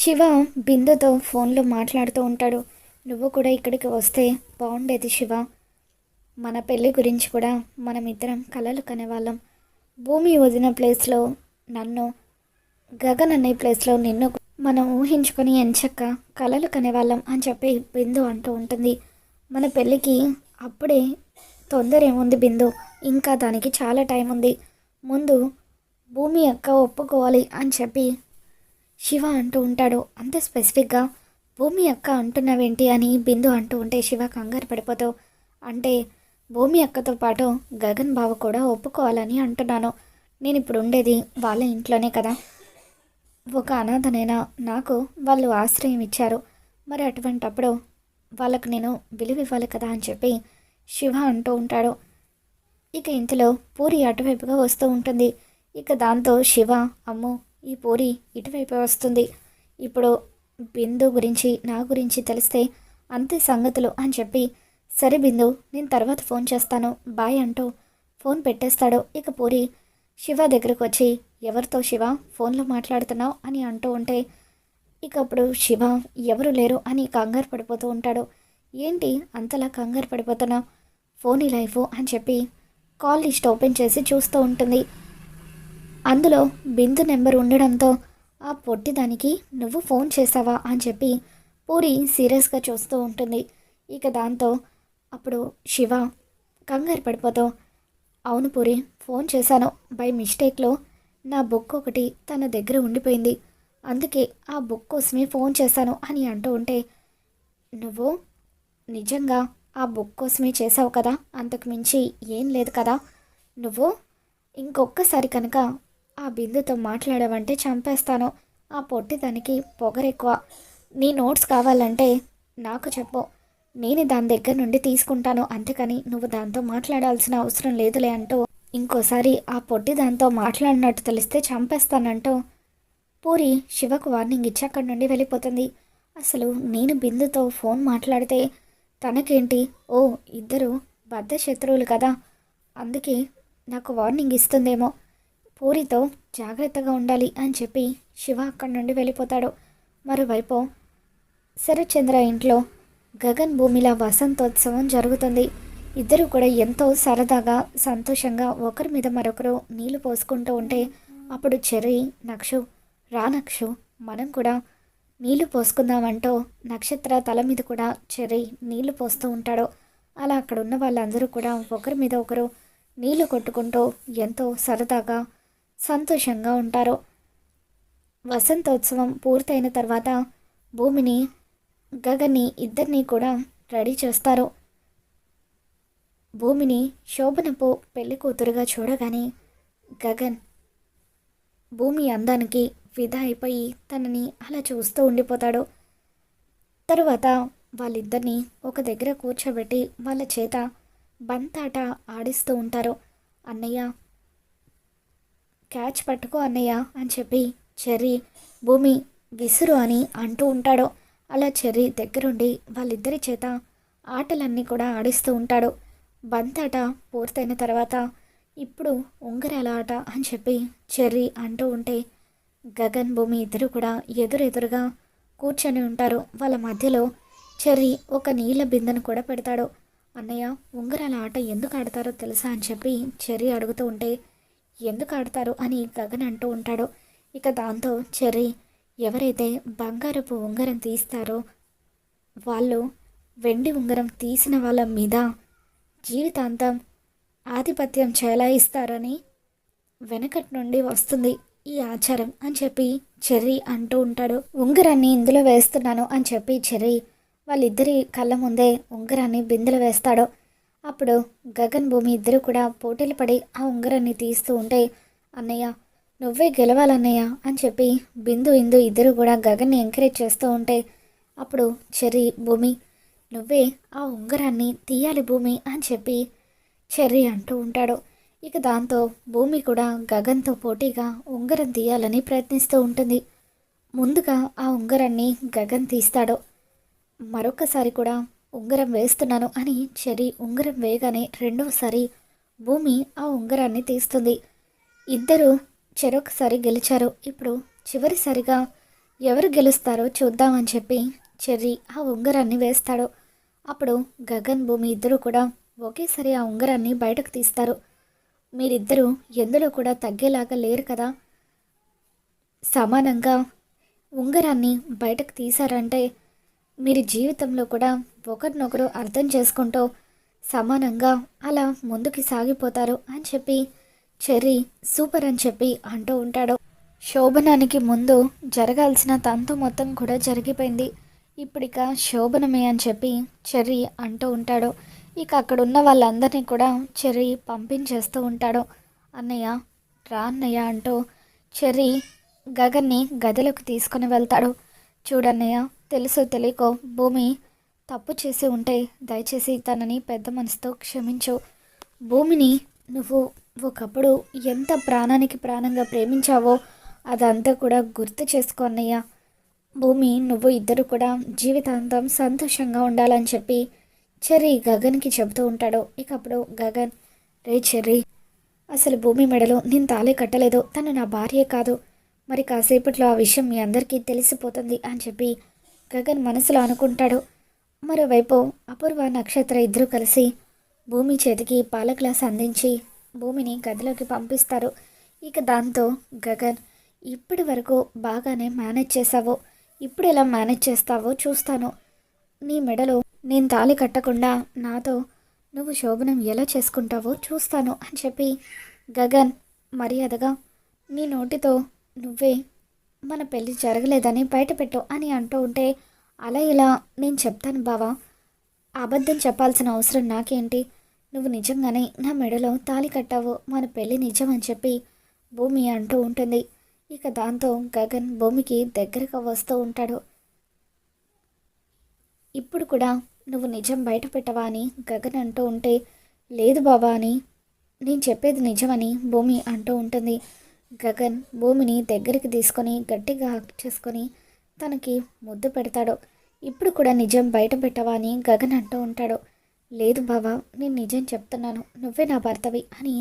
శివ బిందుతో ఫోన్లో మాట్లాడుతూ ఉంటాడు. నువ్వు కూడా ఇక్కడికి వస్తే బాగుండేది శివ. మన పెళ్ళి గురించి కూడా మనమిద్దరం కలలు కనేవాళ్ళం. భూమి వదిన ప్లేస్లో నన్ను గగన్ అనే ప్లేస్లో నిన్ను మనం ఊహించుకొని ఎంచక్క కలలు కనేవాళ్ళం అని చెప్పి బిందు అంటూ ఉంటుంది. మన పెళ్ళికి అప్పుడే తొందర ఏముంది బిందు? ఇంకా దానికి చాలా టైం ఉంది ముందు భూమి అక్క ఒప్పుకోవాలి అని చెప్పి శివ అంటూ ఉంటాడు. అంత స్పెసిఫిక్గా భూమి అక్క అంటున్నావేంటి అని బిందు అంటూ ఉంటే శివ కంగారు పడిపోతూ అంటే భూమి అక్కతో పాటు గగన్ బావ కూడా ఒప్పుకోవాలని అంటున్నాను. నేను ఇప్పుడు ఉండేది వాళ్ళ ఇంట్లోనే కదా. ఒక అనాథనైనా నాకు వాళ్ళు ఆశ్రయం ఇచ్చారు. మరి అటువంటప్పుడు వాళ్ళకు నేను విలువ ఇవ్వాలి కదా అని చెప్పి శివ అంటూ ఉంటాడు. ఇక ఇంతలో పూరి అటువైపుగా వస్తూ ఉంటుంది. ఇక దాంతో శివ అమ్ము ఈ పూరి ఇటువైపు వస్తుంది. ఇప్పుడు బిందు గురించి నా గురించి తెలిస్తే అంతే సంగతులు అని చెప్పి సరే బిందు నేను తర్వాత ఫోన్ చేస్తాను. బాయ్ అంటూ ఫోన్ పెట్టేస్తాడు. ఇక పూరి శివ దగ్గరకు వచ్చి ఎవరితో శివ ఫోన్లో మాట్లాడుతున్నావు అని అంటూ ఉంటే ఇక అప్పుడు శివ ఎవరు లేరు అని కంగారు పడిపోతూ ఉంటాడు. ఏంటి అంతలా కంగారు పడిపోతున్నావు? ఫోన్ ఈ లైఫ్ అని చెప్పి కాల్ లిస్ట్ ఓపెన్ చేసి చూస్తూ ఉంటుంది. అందులో బిందు నెంబర్ ఉండడంతో ఆ పొట్టిదానికి నువ్వు ఫోన్ చేసావా? అని చెప్పి పూరి సీరియస్గా చూస్తూ ఉంటుంది. ఇక దాంతో అప్పుడు శివ కంగారు పడిపోతూ అవును పూరి ఫోన్ చేశాను. బై మిస్టేక్లో నా బుక్ ఒకటి తన దగ్గర ఉండిపోయింది. అందుకే ఆ బుక్ కోసమే ఫోన్ చేశాను అని అంటూ ఉంటే నువ్వు నిజంగా ఆ బుక్ కోసమే చేసావు కదా? అంతకు మించి ఏం లేదు కదా? నువ్వు ఇంకొక్కసారి కనుక ఆ బిందుతో మాట్లాడావంటే చంపేస్తాను. ఆ పొట్టి దానికి పొగరెక్కువ. నీ నోట్స్ కావాలంటే నాకు చెప్పు. నేను దాని దగ్గర నుండి తీసుకుంటాను. అంతేకాని నువ్వు దాంతో మాట్లాడాల్సిన అవసరం లేదులే అంటూ ఇంకోసారి ఆ పొట్టి దాంతో మాట్లాడినట్టు తెలిస్తే చంపేస్తానంటూ పూరి శివకు వార్నింగ్ ఇచ్చి అక్కడి నుండి వెళ్ళిపోతుంది. అసలు నేను బిందుతో ఫోన్ మాట్లాడితే తనకేంటి? ఓ ఇద్దరు బద్ద శత్రువులు కదా. అందుకే నాకు వార్నింగ్ ఇస్తుందేమో. పూరితో జాగ్రత్తగా ఉండాలి అని చెప్పి శివ అక్కడి నుండి వెళ్ళిపోతాడు. మరోవైపు శరత్చంద్ర ఇంట్లో గగన్ భూమిలా వసంతోత్సవం జరుగుతుంది. ఇద్దరు కూడా ఎంతో సరదాగా సంతోషంగా ఒకరి మీద మరొకరు నీళ్ళు పోసుకుంటూ ఉంటే అప్పుడు చెర్రి నక్షు రా నక్షు మనం కూడా నీళ్ళు పోసుకుందామంటూ నక్షత్ర తల మీద కూడా చెర్రి నీళ్ళు పోస్తూ ఉంటాడు. అలా అక్కడ ఉన్న వాళ్ళందరూ కూడా ఒకరి మీద ఒకరు నీళ్ళు కొట్టుకుంటూ ఎంతో సరదాగా సంతోషంగా ఉంటారు. వసంతోత్సవం పూర్తయిన తర్వాత భూమిని గగన్ని ఇద్దరినీ కూడా రెడీ చేస్తారు. భూమిని శోభనపు పెళ్ళి కూతురుగా చూడగానే గగన్ భూమి అందానికి ఫిదా అయిపోయి తనని అలా చూస్తూ ఉండిపోతాడు. తరువాత వాళ్ళిద్దరిని ఒక దగ్గర కూర్చోబెట్టి వాళ్ళ చేత బంతాట ఆడిస్తూ ఉంటారు. అన్నయ్య క్యాచ్ పట్టుకో అన్నయ్య అని చెప్పి చెర్రీ భూమి విసురు అని అంటూ ఉంటాడు. అలా చెర్రీ దగ్గరుండి వాళ్ళిద్దరి చేత ఆటలన్నీ కూడా ఆడిస్తూ ఉంటాడు. బంతాట పూర్తయిన తర్వాత ఇప్పుడు ఉంగరాల ఆట అని చెప్పి చెర్రీ అంటూ ఉంటే గగన్ భూమి ఇద్దరు కూడా ఎదురెదురుగా కూర్చొని ఉంటారు. వాళ్ళ మధ్యలో చెర్రీ ఒక నీళ్ళ బిందెను కూడా పెడతాడు. అన్నయ్య ఉంగరాల ఆట ఎందుకు ఆడతారో తెలుసా అని చెప్పి చెర్రీ అడుగుతూ ఉంటే ఎందుకు ఆడతారు అని గగన్ అంటూ ఉంటాడు. ఇక దాంతో చెర్రీ ఎవరైతే బంగారపు ఉంగరం తీస్తారో వాళ్ళు వెండి ఉంగరం తీసిన వాళ్ళ మీద జీవితాంతం ఆధిపత్యం చెలాయిస్తారని వెనకటి నుండి వస్తుంది ఈ ఆచారం అని చెప్పి చెర్రీ అంటూ ఉంటాడు. ఉంగరాన్ని ఇందులో వేస్తున్నాను అని చెప్పి చెర్రీ వాళ్ళిద్దరి కళ్ళ ముందే ఉంగరాన్ని బిందెలో వేస్తాడు. అప్పుడు గగన్ భూమి ఇద్దరు కూడా పోటీలు పడి ఆ ఉంగరాన్ని తీస్తూ ఉంటే అన్నయ్య నువ్వే గెలవాలన్నయ్య అని చెప్పి బిందు ఇందు ఇద్దరు కూడా గగన్ని ఎంకరేజ్ చేస్తూ ఉంటే అప్పుడు చెర్రీ భూమి నువ్వే ఆ ఉంగరాన్ని తీయాలి భూమి అని చెప్పి చెర్రీ అంటూ ఉంటాడు. ఇక దాంతో భూమి కూడా గగన్తో పోటీగా ఉంగరం తీయాలని ప్రయత్నిస్తూ ఉంటుంది. ముందుగా ఆ ఉంగరాన్ని గగన్ తీస్తాడు. మరొకసారి కూడా ఉంగరం వేస్తున్నాను అని చెర్రీ ఉంగరం వేయగానే రెండవసారి భూమి ఆ ఉంగరాన్ని తీస్తుంది. ఇద్దరు చెరొకసారి గెలిచారు. ఇప్పుడు చివరిసారిగా ఎవరు గెలుస్తారో చూద్దామని చెప్పి చెర్రీ ఆ ఉంగరాన్ని వేస్తాడు. అప్పుడు గగన్ భూమి ఇద్దరు కూడా ఒకేసారి ఆ ఉంగరాన్ని బయటకు తీస్తారు. మీరిద్దరూ ఎందులో కూడా తగ్గేలాగా లేరు కదా? సమానంగా ఉంగరాన్ని బయటకు తీశారంటే మీరు జీవితంలో కూడా ఒకరినొకరు అర్థం చేసుకుంటూ సమానంగా అలా ముందుకి సాగిపోతారు అని చెప్పి చెర్రీ సూపర్ అని చెప్పి అంటూ ఉంటాడు. శోభనానికి ముందు జరగాల్సిన తంతు మొత్తం కూడా జరిగిపోయింది. ఇప్పుడిక శోభనమే అని చెప్పి చెర్రీ అంటూ ఉంటాడు. ఇక అక్కడ ఉన్న వాళ్ళందరినీ కూడా చెర్రీ పంపించేస్తూ ఉంటాడు. అన్నయ్య రా అన్నయ్య అంటూ చెర్రీ గగన్ని గదిలోకి తీసుకుని వెళ్తాడు. చూడన్నయ్య తెలుసో తెలియకో భూమి తప్పు చేసి ఉంటే దయచేసి తనని పెద్ద మనసుతో క్షమించు. భూమిని నువ్వు ఒకప్పుడు ఎంత ప్రాణానికి ప్రాణంగా ప్రేమించావో అదంతా కూడా గుర్తు చేసుకో అన్నయ్య. భూమి నువ్వు ఇద్దరు కూడా జీవితాంతం సంతోషంగా ఉండాలని చెప్పి చెర్రీ గగన్కి చెబుతూ ఉంటాడు. ఇక అప్పుడు గగన్ రే చెర్రీ అసలు భూమి మెడలో నేను తాళే కట్టలేదు. తను నా భార్యే కాదు. మరి కాసేపట్లో ఆ విషయం మీ అందరికీ తెలిసిపోతుంది అని చెప్పి గగన్ మనసులో అనుకుంటాడు. మరోవైపు అపూర్వ నక్షత్ర ఇద్దరు కలిసి భూమి చేతికి పాల గ్లాస్ అందించి భూమిని గదిలోకి పంపిస్తారు. ఇక దాంతో గగన్ ఇప్పటి వరకు బాగానే మేనేజ్ చేసావు ఇప్పుడు ఎలా మేనేజ్ చేస్తావో చూస్తాను. నీ మెడలో నేను తాళి కట్టకుండా నాతో నువ్వు శోభనం ఎలా చేసుకుంటావో చూస్తాను అని చెప్పి గగన్ మర్యాదగా నీ నోటితో నువ్వే మన పెళ్ళి జరగలేదని బయటపెట్టు అని అంటూ ఉంటే అలా ఇలా నేను చెప్తాను బావా. అబద్ధం చెప్పాల్సిన అవసరం నాకేంటి? నువ్వు నిజంగానే నా మెడలో తాళి కట్టావు. మన పెళ్ళి నిజం అని చెప్పి భూమి అంటూ ఉంటుంది. ఇక దాంతో గగన్ భూమికి దగ్గరగా వస్తూ ఉంటాడు. ఇప్పుడు కూడా నువ్వు నిజం బయట పెట్టవా అని గగన్ అంటూ ఉంటే లేదు బాబా అని నేను చెప్పేది నిజమని భూమి అంటూ ఉంటుంది. గగన్ భూమిని దగ్గరికి తీసుకొని గట్టిగా హక్ చేసుకొని తనకి ముద్దు పెడతాడు. ఇప్పుడు కూడా నిజం బయట పెట్టవా అని గగన్ అంటూ ఉంటాడు. లేదు బావా నేను నిజం చెప్తున్నాను. నువ్వే నా భర్తవి అని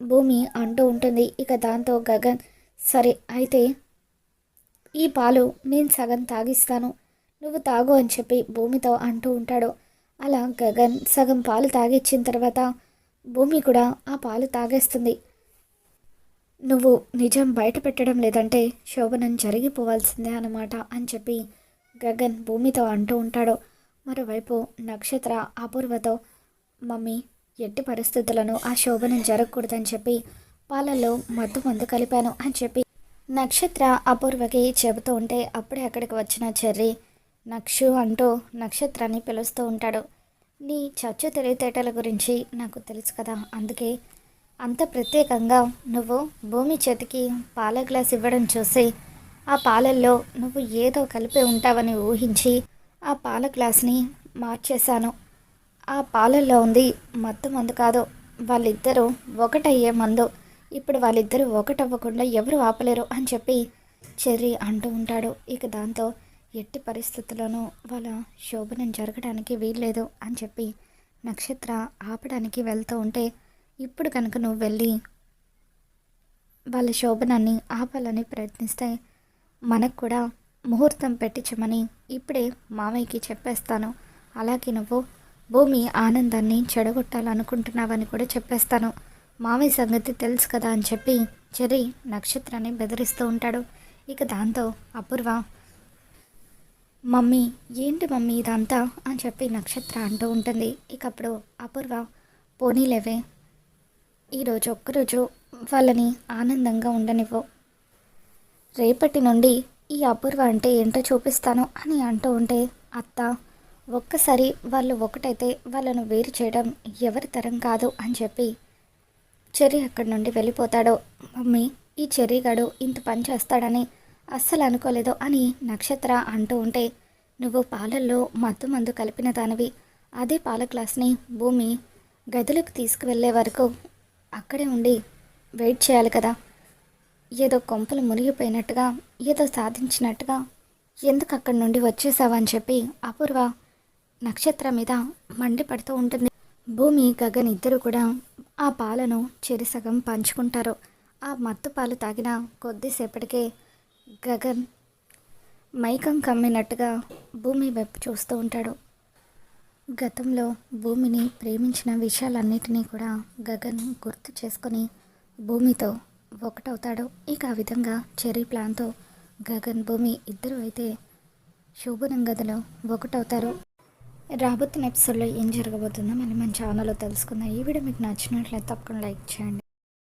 భూమి అంటూ ఉంటుంది. ఇక దాంతో గగన్ సరే అయితే ఈ పాలు నేను సగం తాగిస్తాను. నువ్వు తాగు అని చెప్పి భూమితో అంటూ ఉంటాడు. అలా గగన్ సగం పాలు తాగిచ్చిన తర్వాత భూమి కూడా ఆ పాలు తాగేస్తుంది. నువ్వు నిజం బయట పెట్టడం లేదంటే శోభనం జరిగిపోవాల్సిందే అనమాట అని చెప్పి గగన్ భూమితో అంటూ ఉంటాడు. మరోవైపు నక్షత్ర అపూర్వతో మమ్మీ ఎట్టి పరిస్థితులను ఆ శోభనం జరగకూడదని చెప్పి పాలల్లో మత్తు మందు కలిపాను అని చెప్పి నక్షత్ర అపూర్వకి చెబుతూ ఉంటే అప్పుడే అక్కడికి వచ్చిన చెర్రీ నక్షు అంటూ నక్షత్రాన్ని పిలుస్తూ ఉంటాడు. నీ చచ్చు తెలివితేటల గురించి నాకు తెలుసు కదా అందుకే అంత ప్రత్యేకంగా నువ్వు భూమి చేతికి పాల గ్లాస్ ఇవ్వడం చూసి ఆ పాలల్లో నువ్వు ఏదో కలిపి ఉంటావని ఊహించి ఆ పాల గ్లాస్ని మార్చేశాను. ఆ పాలల్లో ఉంది మత్తు మందు కాదు వాళ్ళిద్దరూ ఒకటయ్యే మందు. ఇప్పుడు వాళ్ళిద్దరూ ఒకటవ్వకుండా ఎవరు ఆపలేరు అని చెప్పి చెర్రీ అంటూ ఉంటాడు. ఇక దాంతో ఎట్టి పరిస్థితుల్లోనూ వాళ్ళ శోభనం జరగడానికి వీల్లేదు అని చెప్పి నక్షత్ర ఆపడానికి వెళ్తూ ఉంటే ఇప్పుడు కనుక నువ్వు వెళ్ళి వాళ్ళ శోభనాన్ని ఆపాలని ప్రయత్నిస్తే మనకు కూడా ముహూర్తం పెట్టించమని ఇప్పుడే మామయ్యకి చెప్పేస్తాను. అలాగే నువ్వు భూమి ఆనందాన్ని చెడగొట్టాలనుకుంటున్నావని కూడా చెప్పేస్తాను. మామయ్య సంగతి తెలుసు కదా అని చెప్పి చెరి నక్షత్రాన్ని బెదిరిస్తూ ఉంటాడు. ఇక దాంతో అపూర్వ మమ్మీ ఏంటి మమ్మీ ఇదంతా? అని చెప్పి నక్షత్ర అంటూ ఉంటుంది. ఇక అప్పుడు అపూర్వ పోనీలేవే ఈరోజు ఒక్కరోజు వాళ్ళని ఆనందంగా ఉండనివ్వు. రేపటి నుండి ఈ అపూర్వ అంటే ఏంటో చూపిస్తాను అని అంటూ ఉంటే అత్త ఒక్కసారి వాళ్ళు ఒకటైతే వాళ్ళను వేరు చేయడం ఎవరి తరం కాదు అని చెప్పి చెర్రీ అక్కడి నుండి వెళ్ళిపోతాడో. మమ్మీ ఈ చెర్రీగాడు ఇంత పని చేస్తాడని అస్సలు అనుకోలేదు అని నక్షత్ర అంటూ ఉంటే నువ్వు పాలల్లో మత్తు మందు కలిపిన దానివి అదే పాల గ్లాస్ని భూమి గదిలోకి తీసుకువెళ్ళే వరకు అక్కడే ఉండి వెయిట్ చేయాలి కదా. ఏదో కొంపలు మునిగిపోయినట్టుగా ఏదో సాధించినట్టుగా ఎందుకు అక్కడి నుండి వచ్చేసావని చెప్పి అపూర్వ నక్షత్ర మీద మండిపడుతూ ఉంటుంది. భూమి గగన్ ఇద్దరు కూడా ఆ పాలను చెరిసగం పంచుకుంటారు. ఆ మత్తు పాలు తాగిన కొద్దిసేపటికే గగన్ మైకం కమ్మినట్టుగా భూమి వైపు చూస్తూ ఉంటాడు. గతంలో భూమిని ప్రేమించిన విషయాలన్నిటినీ కూడా గగన్ గుర్తు చేసుకొని భూమితో ఒకటవుతాడు. ఇక ఆ విధంగా చెరీ ప్లాన్తో గగన్ భూమి ఇద్దరు అయితే శోభనం గదిలో ఒకటవుతారు. రాబోతున్న ఎపిసోడ్లో ఏం జరగబోతుందో మనం మన ఛానల్లో తెలుసుకుందాం. ఈ వీడియో మీకు నచ్చినట్లయితే తప్పకుండా లైక్ చేయండి.